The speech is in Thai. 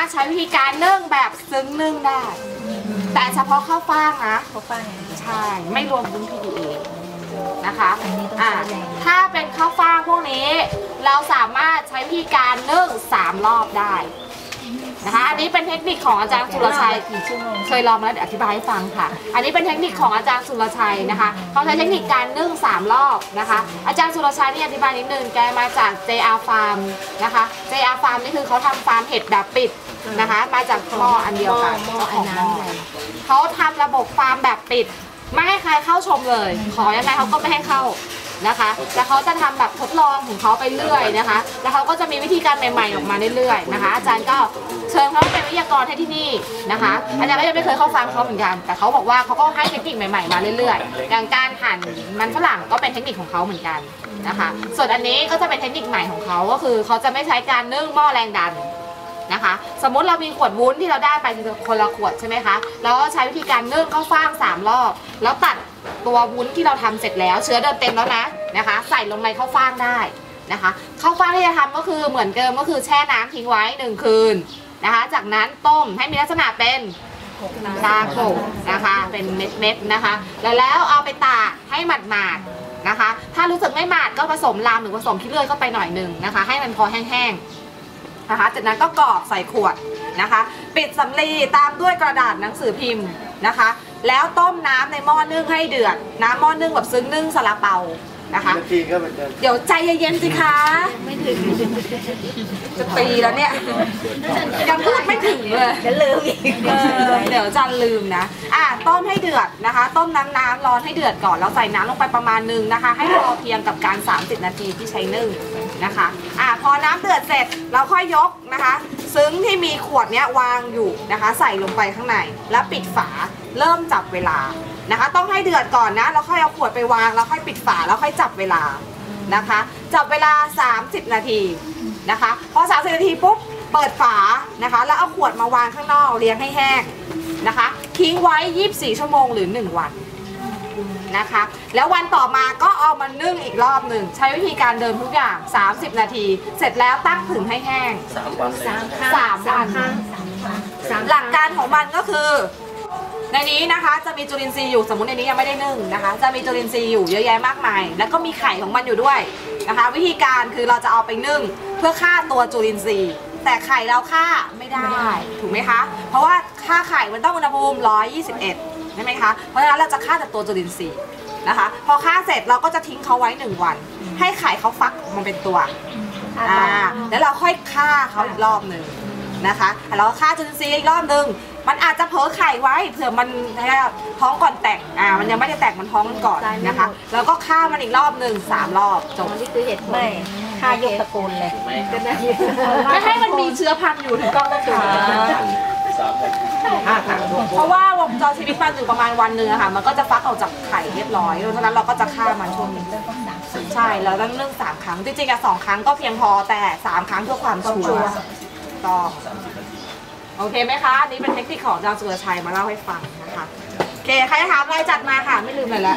ารถใช้วิธีการนึ่งแบบซึ้งนึ่งได้ แต่เฉพาะข้าวฟ่างนะเขาฟังอย่างเดียวใช่ไม่รวมวุ้น PDA นะคะอันนี้ต้องอ่าใช้แรงถ้าเป็นข้าวฟ่างพวกนี้ เราสามารถใช้วิธีการนึ่งสามรอบได้ นะคะ อันนี้เป็นเทคนิคของอาจารย์สุรชัยกี่ชั่วโมงเคยลองมาแล้วเดี๋ยวอธิบายให้ฟังค่ะ อันนี้เป็นเทคนิคของอาจารย์สุรชัยนะคะเขาใช้เทคนิคการนึ่ง 3 รอบนะคะ อาจารย์สุรชัยนี่อธิบายนิดนึงแกมาจาก JR Farm นะคะ JR Farm นี่คือเขาทำฟาร์มเห็ดแบบปิดนะคะ มาจากหม้ออันเดียวกันหม้อเจ้าขอัอนงหม้อน้ำใหญ่เขาทำระบบฟาร์มแบบปิด ไม่ให้ใครเข้าชมเลย ขอยังไงเขาก็ไม่ให้เข้า นะคะ แล้วเขาจะทำแบบทดลองของเขาไปเรื่อยนะคะ แล้วเขาก็จะมีวิธีการใหม่ ๆ ออกมาเรื่อยๆนะคะ อาจารย์ก็เชิญเขาเป็นวิทยากรให้ที่นี่นะคะ อาจารย์ก็ยังไม่เคยเข้าฟังเขาเหมือนกัน แต่เขาบอกว่าเขาก็ให้เทคนิคใหม่ๆมาเรื่อยๆ อย่างการหั่นมันฝรั่งก็เป็นเทคนิคของเขาเหมือนกันนะคะ ส่วนอันนี้ก็จะเป็นเทคนิคใหม่ของเขาก็คือเขาจะไม่ใช้การนึ่งหม้อแรงดัน นะคะ สมมติเรามีขวดวุ้นที่เราได้ไปคนละขวดใช่ไหมคะแล้วก็ใช้วิธีการนึ่งข้าวฟ่างสามรอบแล้วตัดตัววุ้นที่เราทำเสร็จแล้ว เชื้อเดินเต็มแล้วนะนะคะ ใส่ลงในข้าวฟ่างได้นะคะข้าวฟ่างที่จะทำก็คือเหมือนเดิมก็คือแช่น้ำทิ้งไว้หนึ่งคืนนะคะ จากนั้นต้มให้มีลักษณะเป็นชาโขกนะคะ เป็นเม็ดๆนะคะ แล้วแล้วเอาไปตากให้หมาดๆนะคะ ถ้ารู้สึกไม่หมาดก็ผสมลามหรือผสมขี้เลื่อยเข้าไปหน่อยหนึ่งนะคะ ให้มันพอแห้งๆ นะคะ จากนั้นก็กรอกใส่ขวดนะคะ ปิดสำลีตามด้วยกระดาษหนังสือพิมพ์นะคะ แล้วต้มน้ำในหม้อนึ่งให้เดือด น้ำหม้อนึ่งแบบซึ้งนึ่งซาลาเปา นะคะนาทีก็เป็นเดินเดี๋ยวใจเย็นๆสิคะไม่ถึงจะตีแล้วเนี่ยยังพูดไม่ถึงเลยจะลืมอีกเออเดี๋ยวจันลืมนะอะต้มให้เดือดนะคะ ต้มน้ำน้ำร้อนให้เดือดก่อนแล้วใส่น้ำลงไปประมาณนึงนะคะ ให้พอเพียงกับการ 30 นาทีที่ใช้นึ่งนะคะอะพอน้ำเดือดเสร็จเราค่อยยกนะคะ ซึ้งที่มีขวดเนี้ยวางอยู่นะคะ ใส่ลงไปข้างในแล้วปิดฝา เริ่มจับเวลานะคะ ต้องให้เดือดก่อนนะแล้วค่อยเอาขวดไปวางแล้วค่อยปิดฝาแล้วค่อยจับเวลานะคะ จับเวลา 30 นาทีนะคะพอ 30 นาทีปุ๊บเปิดฝานะคะ แล้วเอาขวดมาวางข้างนอกเลี้ยงให้แห้งนะคะ ทิ้งไว้ 24 ชั่วโมงหรือ 1 วันนะคะ แล้ววันต่อมาก็เอามานึ่งอีกรอบหนึ่งใช้วิธีการเดิมทุกอย่าง 30 นาที เสร็จแล้วตั้งผึ่งให้แห้งสามวันเลยสามครั้งสามวันครั้งสามหลักการของมันก็คือ ในนี้นะคะจะมีจุลินทรีย์อยู่สมมุติในนี้ยังไม่ได้นึ่งนะคะ จะมีจุลินทรีย์อยู่เยอะแยะมากมาย แล้วก็มีไข่ของมันอยู่ด้วยนะคะ วิธีการคือเราจะเอาไปนึ่งเพื่อฆ่าตัวจุลินทรีย์ แต่ไข่เราฆ่าไม่ได้ถูกไหมคะ เพราะว่าฆ่าไข่มันต้องอุณหภูมิ 121 ใช่ไหมคะ เพราะฉะนั้นเราจะฆ่าแต่ตัวจุลินทรีย์นะคะ พอฆ่าเสร็จเราก็จะทิ้งเขาไว้ 1 วัน ให้ไข่เขาฟักออกมาเป็นตัวอ่าแล้วเราค่อยฆ่าเขาอีกรอบหนึ่ง นะคะแล้วเราฆ่าจุลินทรีย์อีกรอบหนึ่งมันอาจจะเผลอไข่ไว้เผื่อมันท้องก่อนแต่งอ่ามันยังไม่ได้แต่งมันท้องกันก่อนนะคะ แล้วก็ฆ่ามันอีกรอบหนึ่งสามรอบจบนี่คือเหตุผลไม่ฆ่ายกตระกูลเลยไม่ไม่ให้มันมีเชื้อพันธุ์อยู่ถูกต้องนะคะสามนาทีห้าครั้งเพราะว่าวงจรชีวิตมันอยู่ประมาณวันหนึ่งอะค่ะ มันก็จะฟักออกจากไข่เรียบร้อยเพราะฉะนั้นเราก็จะฆ่ามันช่วงนี้ใช่แล้วต้องเรื่องสามครั้งจริงๆอะสองครั้งก็เพียงพอแต่สามครั้งเพื่อความชัวร์ ต้อโอเคไหมคะอันนี้เป็นเทคนิคของดาจารย์สุรชัยมาเล่าให้ฟังนะคะโอเคใครถามอะไรจัดมาค่ะ ไม่ลืมเลยละ